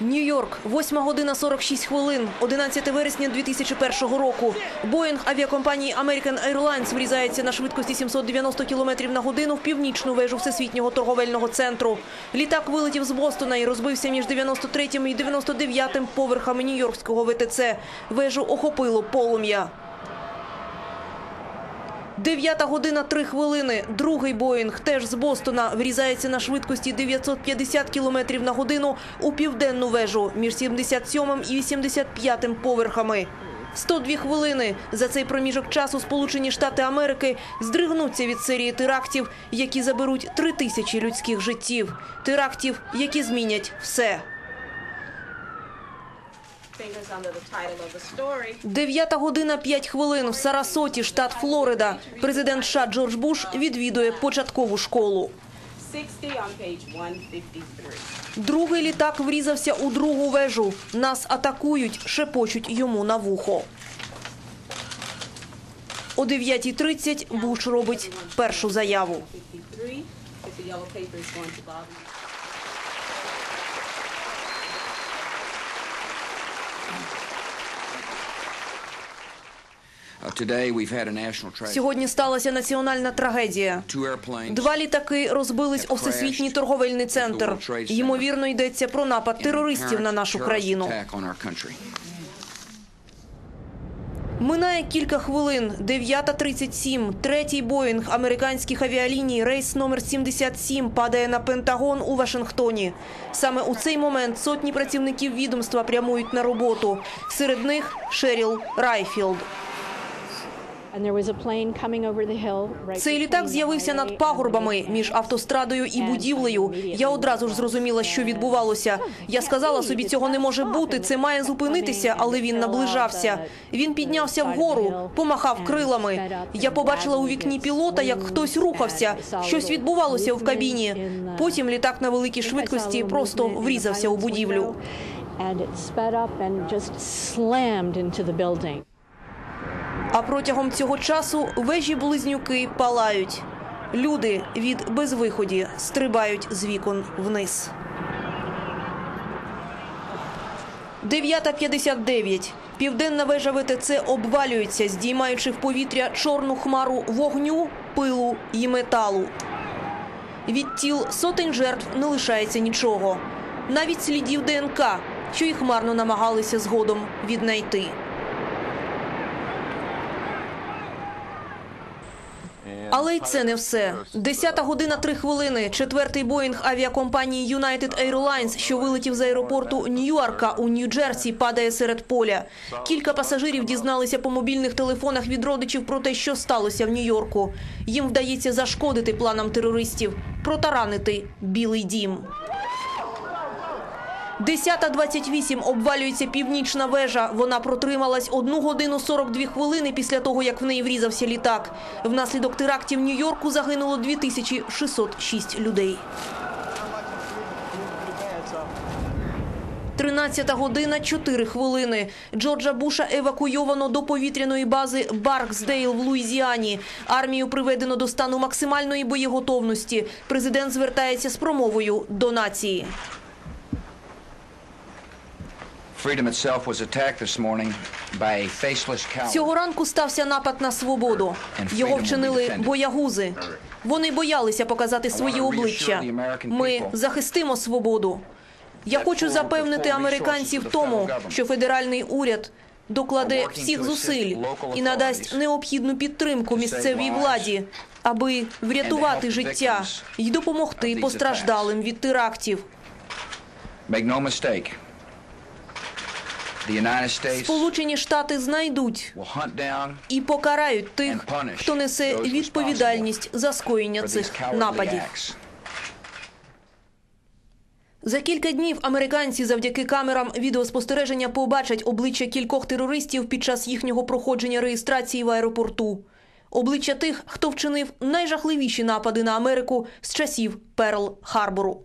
Нью-Йорк, 8 година 46 хвилин, 11 вересня 2001 року. Боїнг авіакомпанії American Airlines врізається на швидкості 790 км на годину в північну вежу Всесвітнього торговельного центру. Літак вилетів з Бостона і розбився між 93-м і 99-м поверхами Нью-Йоркського ВТЦ. Вежу охопило полум'я. Дев'ята година три хвилини. Другий Боїнг, теж з Бостона, врізається на швидкості 950 км на годину у південну вежу між 77 і 85 поверхами. 102 хвилини. За цей проміжок часу Сполучені Штати Америки здригнуться від серії терактів, які заберуть три тисячі людських життів. Терактів, які змінять все. Дев'ята година п'ять хвилин в Сарасоті, штат Флорида. Президент США Джордж Буш відвідує початкову школу. 60 on page 153. Другий літак врізався у другу вежу. Нас атакують, шепочуть йому на вухо. О 9.30 Буш робить першу заяву. Сьогодні сталася національна трагедія. Два літаки розбились у всесвітній торговельний центр. Ймовірно, йдеться про напад терористів на нашу країну. Минає кілька хвилин. 9.37. Третій Боїнг американських авіаліній, рейс номер 77, падає на Пентагон у Вашингтоні. Саме у цей момент сотні працівників відомства прямують на роботу. Серед них Шеріл Райфілд. Цей літак з'явився над пагорбами між автострадою і будівлею. Я одразу ж зрозуміла, що відбувалося. Я сказала собі, цього не може бути. Це має зупинитися, але він наближався. Він піднявся вгору, помахав крилами. Я побачила у вікні пілота, як хтось рухався. Щось відбувалося в кабіні. Потім літак на великій швидкості просто врізався у будівлю. And it sped up and just slammed into the building. А протягом цього часу вежі-близнюки палають. Люди від безвиході стрибають з вікон вниз. 9.59. Південна вежа ВТЦ обвалюється, здіймаючи в повітря чорну хмару вогню, пилу і металу. Від тіл сотень жертв не лишається нічого. Навіть слідів ДНК, що їх марно намагалися згодом віднайти. Але й це не все. Десята година три хвилини. Четвертий боїнг авіакомпанії United Airlines, що вилетів з аеропорту Нью-Йорка у Нью-Джерсі, падає серед поля. Кілька пасажирів дізналися по мобільних телефонах від родичів про те, що сталося в Нью-Йорку. Їм вдається зашкодити планам терористів, протаранити Білий дім. 10.28 обвалюється північна вежа. Вона протрималась 1 годину 42 хвилини після того, як в неї врізався літак. Внаслідок терактів Нью-Йорку загинуло 2606 людей. 13 година 4 хвилини. Джорджа Буша евакуйовано до повітряної бази Барксдейл в Луїзіані. Армію приведено до стану максимальної боєготовності. Президент звертається з промовою до нації. Цього ранку стався напад на свободу. Його вчинили боягузи. Вони боялися показати свої обличчя. Ми захистимо свободу. Я хочу запевнити американців в тому, що федеральний уряд докладе всіх зусиль і надасть необхідну підтримку місцевій владі, аби врятувати життя і допомогти постраждалим від терактів. Сполучені Штати знайдуть і покарають тих, хто несе відповідальність за скоєння цих нападів. За кілька днів американці завдяки камерам відеоспостереження побачать обличчя кількох терористів під час їхнього проходження реєстрації в аеропорту. Обличчя тих, хто вчинив найжахливіші напади на Америку з часів Перл Харбору.